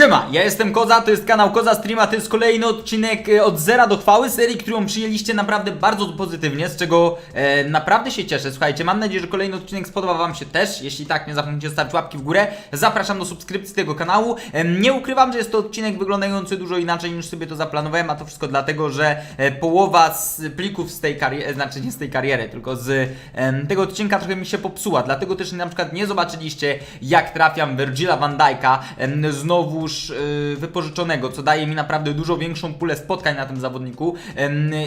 Siema, ja jestem Koza, to jest kanał Koza Streama, to jest kolejny odcinek e, od zera do chwały, serii, którą przyjęliście naprawdę bardzo pozytywnie, z czego e, naprawdę się cieszę. Słuchajcie, mam nadzieję, że kolejny odcinek spodoba wam się też, jeśli tak, nie zapomnijcie zostawić łapki w górę, zapraszam do subskrypcji tego kanału. E, nie ukrywam, że jest to odcinek wyglądający dużo inaczej niż sobie to zaplanowałem, a to wszystko dlatego, że e, połowa z plików z tej kariery, znaczy nie z tej kariery, tylko z em, tego odcinka trochę mi się popsuła, dlatego też na przykład nie zobaczyliście, jak trafiam Virgila van Dijk'a, em, znowuż y, wypożyczonego, co daje mi naprawdę dużo większą pulę spotkań na tym zawodniku.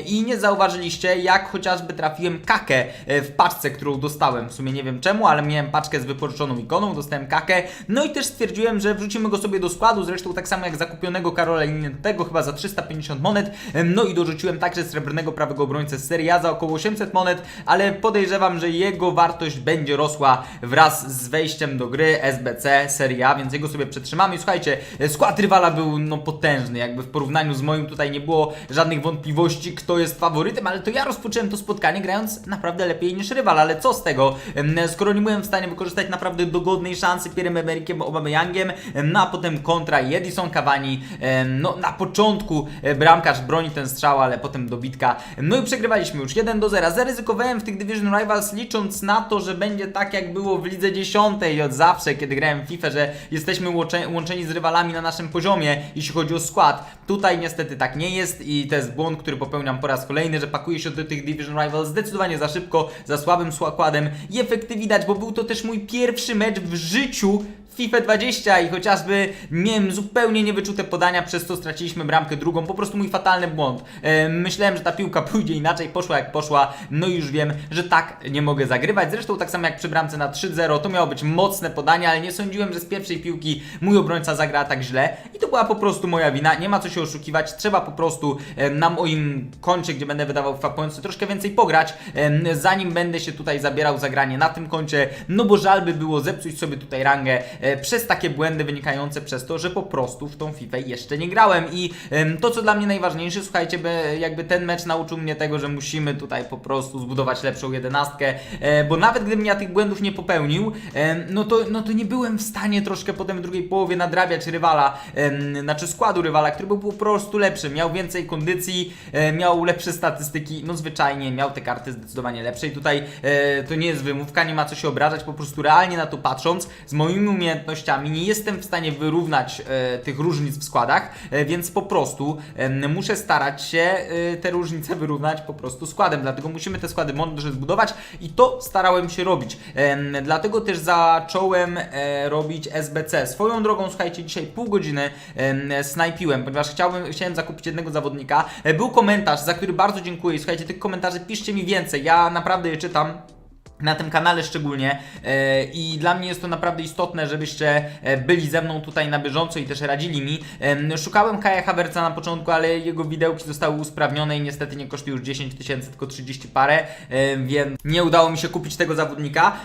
I nie zauważyliście, jak chociażby trafiłem kakę e, w paczce, którą dostałem, w sumie nie wiem czemu, ale miałem paczkę z wypożyczoną ikoną, dostałem kakę, no i też stwierdziłem, że wrzucimy go sobie do składu, zresztą tak samo jak zakupionego Karola Innego, chyba za 350 monet, no i dorzuciłem także srebrnego prawego obrońcę z A za około 800 monet, ale podejrzewam, że jego wartość będzie rosła wraz z wejściem do gry SBC Serie A, więc jego sobie przetrzymamy. Słuchajcie, skład rywala był no potężny, jakby w porównaniu z moim tutaj nie było żadnych wątpliwości, kto jest faworytem, ale to ja rozpocząłem to spotkanie grając naprawdę lepiej niż rywal, ale co z tego, skoro nie byłem w stanie wykorzystać naprawdę dogodnej szansy Pierrem Emerikiem Aubameyangiem, em, no a potem kontra i Edison Cavani, no na początku e, bramkarz broni ten strzał, ale potem dobitka, no i przegrywaliśmy już 1 do 0. Zaryzykowałem w tych Division Rivals licząc na to, że będzie tak jak było w lidze 10 od zawsze, kiedy grałem w FIFA, że jesteśmy łącze, łączeni z rywalami na naszym poziomie, jeśli chodzi o skład. Tutaj niestety tak nie jest i to jest błąd, który popełniam po raz kolejny, że pakuję się do tych Division Rivals zdecydowanie za szybko, za słabym składem i efekty widać, bo był to też mój pierwszy mecz w życiu FIFA 20 i chociażby miałem zupełnie niewyczute podania, przez co straciliśmy bramkę drugą, po prostu mój fatalny błąd. E, myślałem, że ta piłka pójdzie inaczej, poszła jak poszła, no i już wiem, że tak nie mogę zagrywać. Zresztą tak samo jak przy bramce na 3-0, to miało być mocne podanie, ale nie sądziłem, że z pierwszej piłki mój obrońca zagra tak źle i to była po prostu moja wina, nie ma co się oszukiwać, trzeba po prostu na moim koncie, gdzie będę wydawał Pointsy, troszkę więcej pograć, zanim będę się tutaj zabierał za granie na tym koncie, no bo żal by było zepsuć sobie tutaj rangę e, przez takie błędy wynikające przez to, że po prostu w tą FIFA jeszcze nie grałem. I to co dla mnie najważniejsze, słuchajcie, by jakby ten mecz nauczył mnie tego, że musimy tutaj po prostu zbudować lepszą jedenastkę, e, bo nawet gdybym ja tych błędów nie popełnił, no, to, no to nie byłem w stanie troszkę potem w drugiej połowie nadrabiać rywala, znaczy składu rywala, który był po prostu lepszy, miał więcej kondycji, e, miał lepsze statystyki, no zwyczajnie miał te karty zdecydowanie lepsze i tutaj e, to nie jest wymówka, nie ma co się obrażać, po prostu realnie na to patrząc, z moimi umiejętnościami nie jestem w stanie wyrównać e, tych różnic w składach, więc po prostu muszę starać się te różnice wyrównać po prostu składem, dlatego musimy te składy mądrze zbudować i to starałem się robić. Dlatego też zacząłem robić SBC. Swoją drogą, słuchajcie, dzisiaj pół godziny snajpiłem, ponieważ chciałbym, chciałem zakupić jednego zawodnika. E, był komentarz, za który bardzo dziękuję. Słuchajcie, tych komentarzy piszcie mi więcej, ja naprawdę je czytam na tym kanale szczególnie e, i dla mnie jest to naprawdę istotne, żebyście e, byli ze mną tutaj na bieżąco i też radzili mi. Szukałem Kaja Havertza na początku, ale jego widełki zostały usprawnione i niestety nie kosztuje już 10 tysięcy, tylko 30 parę, więc nie udało mi się kupić tego zawodnika.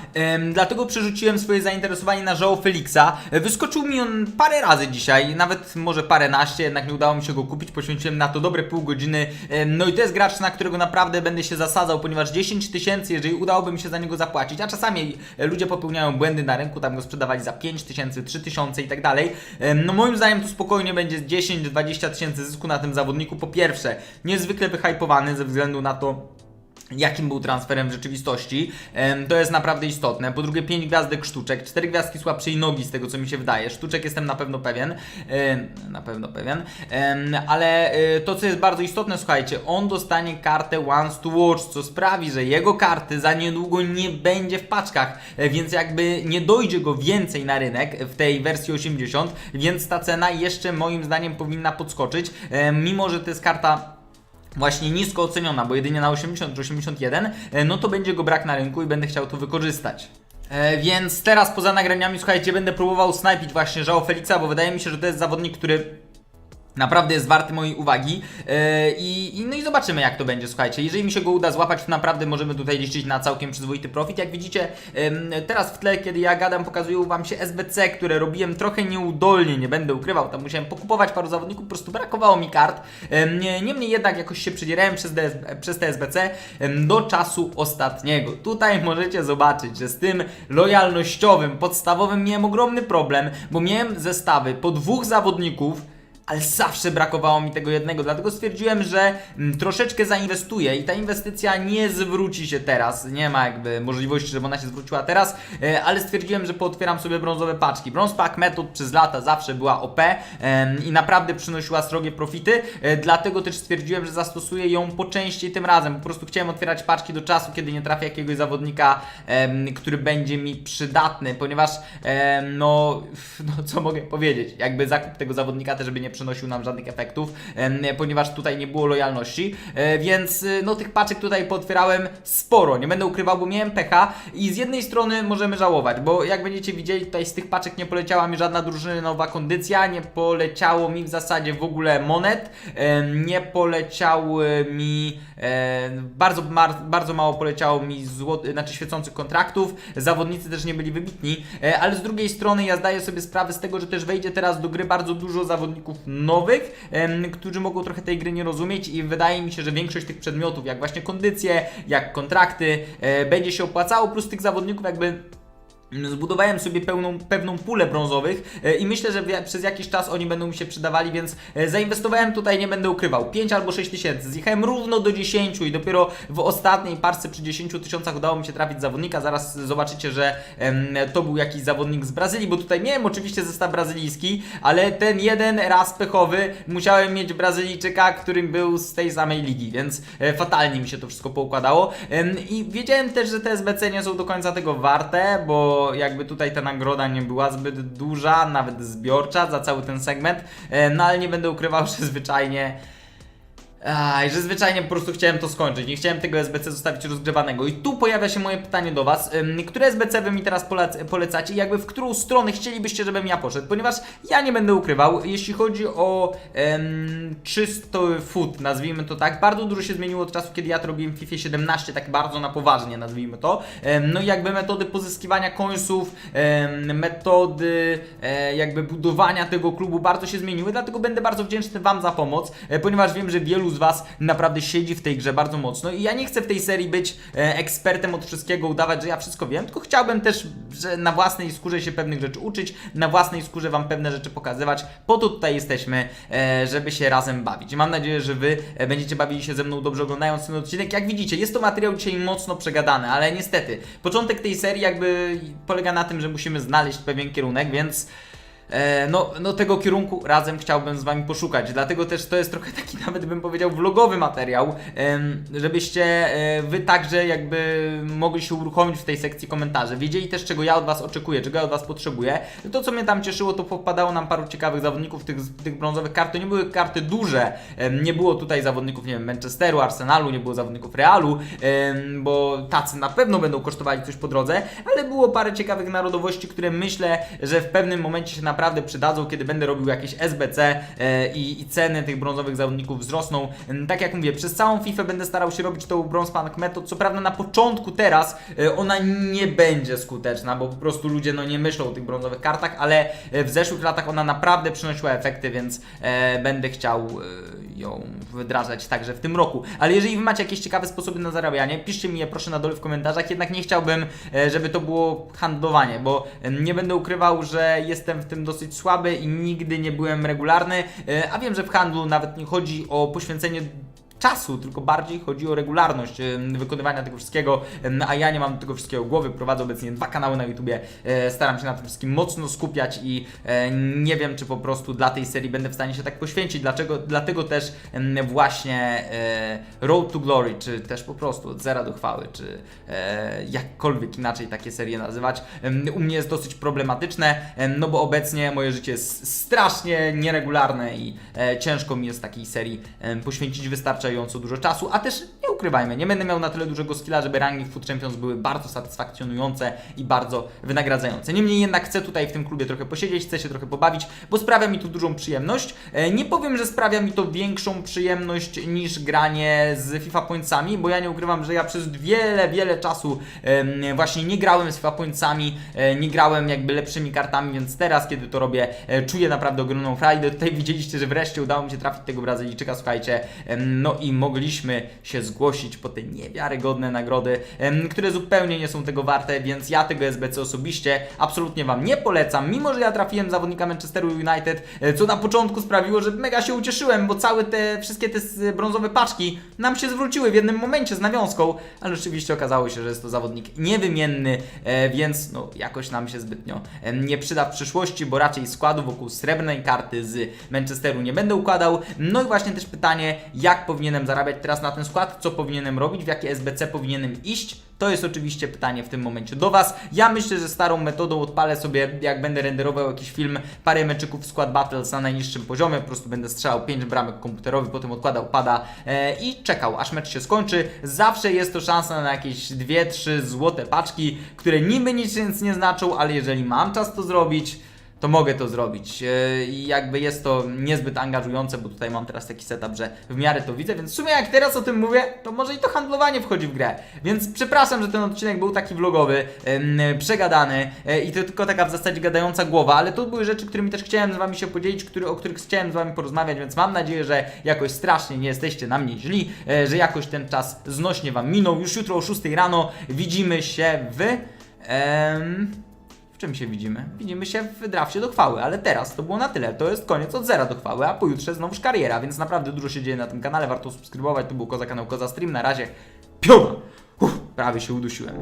Dlatego przerzuciłem swoje zainteresowanie na João Felixa. Wyskoczył mi on parę razy dzisiaj, nawet może parę naście, jednak nie udało mi się go kupić, poświęciłem na to dobre pół godziny. No i to jest gracz, na którego naprawdę będę się zasadzał, ponieważ 10 tysięcy, jeżeli udałoby mi się za niego zapłacić, a czasami ludzie popełniają błędy na rynku, tam go sprzedawali za 5 tysięcy, 3 tysiące i tak dalej. No moim zdaniem tu spokojnie będzie 10-20 tysięcy zysku na tym zawodniku. Po pierwsze, niezwykle wyhypowany ze względu na to, jakim był transferem w rzeczywistości. To jest naprawdę istotne. Po drugie, 5 gwiazdek sztuczek, 4 gwiazdki słabszej nogi, z tego co mi się wydaje. Sztuczek jestem na pewno pewien. Na pewno pewien. Ale e, to, co jest bardzo istotne, słuchajcie, on dostanie kartę Once to Watch, co sprawi, że jego karty za niedługo nie będzie w paczkach, E, więc jakby nie dojdzie go więcej na rynek w tej wersji 80, więc ta cena jeszcze moim zdaniem powinna podskoczyć, mimo że to jest karta właśnie nisko oceniona, bo jedynie na 80 czy 81, e, no to będzie go brak na rynku i będę chciał to wykorzystać. E, więc teraz poza nagraniami, słuchajcie, będę próbował snajpić właśnie Żao bo wydaje mi się, że to jest zawodnik, który Naprawdę jest warty mojej uwagi Yy, i, no i zobaczymy jak to będzie, słuchajcie. Jeżeli mi się go uda złapać, to naprawdę możemy tutaj liczyć na całkiem przyzwoity profit. Jak widzicie, ym, teraz w tle, kiedy ja gadam, pokazuję wam się SBC, które robiłem trochę nieudolnie, nie będę ukrywał. Tam musiałem pokupować paru zawodników, po prostu brakowało mi kart. Nie- Niemniej jednak jakoś się przedzierałem przez, przez te SBC ym, do czasu ostatniego. Tutaj możecie zobaczyć, że z tym lojalnościowym, podstawowym miałem ogromny problem, bo miałem zestawy po dwóch zawodników ale zawsze brakowało mi tego jednego, dlatego stwierdziłem, że mm, troszeczkę zainwestuję i ta inwestycja nie zwróci się teraz. Nie ma jakby możliwości, żeby ona się zwróciła teraz, e, ale stwierdziłem, że pootwieram sobie brązowe paczki. Bronze Pack Method przez lata zawsze była OP i naprawdę przynosiła srogie profity, e, dlatego też stwierdziłem, że zastosuję ją po częściej tym razem. Po prostu chciałem otwierać paczki do czasu, kiedy nie trafię jakiegoś zawodnika, który będzie mi przydatny, ponieważ no, no co mogę powiedzieć, jakby zakup tego zawodnika też by nie przynosił nam żadnych efektów, ponieważ tutaj nie było lojalności, e, więc y, no tych paczek tutaj pootwierałem sporo, nie będę ukrywał, bo miałem pecha i z jednej strony możemy żałować, bo jak będziecie widzieli tutaj z tych paczek nie poleciała mi żadna drużynowa kondycja, nie poleciało mi w zasadzie w ogóle monet, nie poleciały mi e, bardzo, bardzo mało poleciało mi złot, znaczy świecących kontraktów, zawodnicy też nie byli wybitni, e, ale z drugiej strony ja zdaję sobie sprawę z tego, że też wejdzie teraz do gry bardzo dużo zawodników nowych, którzy mogą trochę tej gry nie rozumieć i wydaje mi się, że większość tych przedmiotów, jak właśnie kondycje, jak kontrakty, e, będzie się opłacało, plus tych zawodników jakby Zbudowałem sobie pełną, pewną pulę brązowych e, i myślę, że przez jakiś czas oni będą mi się przydawali, więc e, zainwestowałem tutaj, nie będę ukrywał, 5 albo 6 tysięcy. Zjechałem równo do 10 i dopiero w ostatniej parce przy 10 tysiącach udało mi się trafić zawodnika. Zaraz zobaczycie, że to był jakiś zawodnik z Brazylii, bo tutaj miałem oczywiście zestaw brazylijski, ale ten jeden raz pechowy musiałem mieć Brazylijczyka, którym był z tej samej ligi, więc e, fatalnie mi się to wszystko poukładało. I wiedziałem też, że te SBC nie są do końca tego warte, bo jakby tutaj ta nagroda nie była zbyt duża, nawet zbiorcza za cały ten segment, e, no ale nie będę ukrywał, że zwyczajnie Aj, że zwyczajnie po prostu chciałem to skończyć. Nie chciałem tego SBC zostawić rozgrzewanego. I tu pojawia się moje pytanie do Was. Które SBC Wy mi teraz polec polecacie? I jakby w którą stronę chcielibyście, żebym ja poszedł? Ponieważ ja nie będę ukrywał, jeśli chodzi o em, czysty food, nazwijmy to tak, bardzo dużo się zmieniło od czasu, kiedy ja to robiłem w FIFA 17, tak bardzo na poważnie, nazwijmy to. Em, no i jakby metody pozyskiwania końców, em, metody e, jakby budowania tego klubu bardzo się zmieniły, dlatego będę bardzo wdzięczny Wam za pomoc, e, ponieważ wiem, że wielu z Was naprawdę siedzi w tej grze bardzo mocno i ja nie chcę w tej serii być e, ekspertem od wszystkiego, udawać, że ja wszystko wiem, tylko chciałbym też, że na własnej skórze się pewnych rzeczy uczyć, na własnej skórze Wam pewne rzeczy pokazywać, po to tutaj jesteśmy, e, żeby się razem bawić. Mam nadzieję, że Wy e, będziecie bawili się ze mną dobrze oglądając ten odcinek. Jak widzicie, jest to materiał dzisiaj mocno przegadany, ale niestety, początek tej serii jakby polega na tym, że musimy znaleźć pewien kierunek, więc no, no tego kierunku razem chciałbym z Wami poszukać, dlatego też to jest trochę taki nawet bym powiedział vlogowy materiał, żebyście e, Wy także jakby mogli się uruchomić w tej sekcji komentarzy, wiedzieli też czego ja od Was oczekuję, czego ja od Was potrzebuję. To co mnie tam cieszyło to popadało nam paru ciekawych zawodników tych, tych brązowych kart, to nie były karty duże, nie było tutaj zawodników nie wiem Manchesteru, Arsenalu, nie było zawodników Realu, bo tacy na pewno będą kosztowali coś po drodze, ale było parę ciekawych narodowości, które myślę, że w pewnym momencie się naprawdę przydadzą, kiedy będę robił jakieś SBC e, i, i ceny tych brązowych zawodników wzrosną. Mm, Tak jak mówię, przez całą FIFA będę starał się robić tą Bronze Punk Method. Co prawda na początku teraz e, ona nie będzie skuteczna, bo po prostu ludzie no nie myślą o tych brązowych kartach, ale e, w zeszłych latach ona naprawdę przynosiła efekty, więc będę chciał ją wdrażać także w tym roku. Ale jeżeli wy macie jakieś ciekawe sposoby na zarabianie, piszcie mi je proszę na dole w komentarzach. Jednak nie chciałbym, żeby to było handlowanie, bo nie będę ukrywał, że jestem w tym dosyć słaby i nigdy nie byłem regularny, e, a wiem, że w handlu nawet nie chodzi o poświęcenie czasu, tylko bardziej chodzi o regularność wykonywania tego wszystkiego, a ja nie mam tego wszystkiego głowy, prowadzę obecnie dwa kanały na YouTubie, e, staram się na tym wszystkim mocno skupiać i e, nie wiem, czy po prostu dla tej serii będę w stanie się tak poświęcić, dlaczego, dlatego też właśnie e, Road to Glory, czy też po prostu od zera do chwały, czy jakkolwiek inaczej takie serie nazywać, u mnie jest dosyć problematyczne, em, no bo obecnie moje życie jest strasznie nieregularne i ciężko mi jest takiej serii poświęcić. Wystarczająco dużo czasu, a też nie ukrywajmy, nie będę miał na tyle dużego skilla, żeby rangi w Food Champions były bardzo satysfakcjonujące i bardzo wynagradzające. Niemniej jednak chcę tutaj w tym klubie trochę posiedzieć, chcę się trochę pobawić, bo sprawia mi to dużą przyjemność. E, Nie powiem, że sprawia mi to większą przyjemność niż granie z FIFA Pointsami, bo ja nie ukrywam, że ja przez wiele, wiele czasu właśnie nie grałem z FIFA Pointsami, e, nie grałem jakby lepszymi kartami, więc teraz, kiedy to robię, e, czuję naprawdę ogromną frajdę. Tutaj widzieliście, że wreszcie udało mi się trafić tego Brazylijczyka, słuchajcie, no i mogliśmy się zgłosić po te niewiarygodne nagrody, które zupełnie nie są tego warte, więc ja tego SBC osobiście absolutnie Wam nie polecam, mimo że ja trafiłem zawodnika Manchesteru United, e, co na początku sprawiło, że mega się ucieszyłem, bo całe te, wszystkie te brązowe paczki nam się zwróciły w jednym momencie z nawiązką, ale rzeczywiście okazało się, że jest to zawodnik niewymienny, e, więc no jakoś nam się zbytnio nie przyda w przyszłości, bo raczej składu wokół srebrnej karty z Manchesteru nie będę układał. No i właśnie też pytanie, jak powinienem zarabiać teraz na ten skład, co powinienem robić, w jakie SBC powinienem iść. To jest oczywiście pytanie w tym momencie do Was. Ja myślę, że starą metodą odpalę sobie, jak będę renderował jakiś film, parę meczyków w Squad Battles na najniższym poziomie, po prostu będę strzelał 5 bramek komputerowych, potem odkładał pada e, i czekał, aż mecz się skończy. Zawsze jest to szansa na jakieś 2-3 złote paczki, które niby nic nie znaczą, ale jeżeli mam czas to zrobić, to mogę to zrobić. E, I jakby jest to niezbyt angażujące, bo tutaj mam teraz taki setup, że w miarę to widzę, więc w sumie jak teraz o tym mówię, to może i to handlowanie wchodzi w grę. Więc przepraszam, że ten odcinek był taki vlogowy, przegadany e, i to tylko taka w zasadzie gadająca głowa, ale to były rzeczy, którymi też chciałem z Wami się podzielić, który, o których chciałem z Wami porozmawiać, więc mam nadzieję, że jakoś strasznie nie jesteście na mnie źli, e, że jakoś ten czas znośnie Wam minął. Już jutro o 6 rano widzimy się w... Em, w czym się widzimy? Widzimy się w drafcie do chwały, ale teraz to było na tyle. To jest koniec od zera do chwały, a pojutrze znowuż kariera, więc naprawdę dużo się dzieje na tym kanale, warto subskrybować. To był Koza Kanał Koza Stream, na razie piona! Uff, prawie się udusiłem.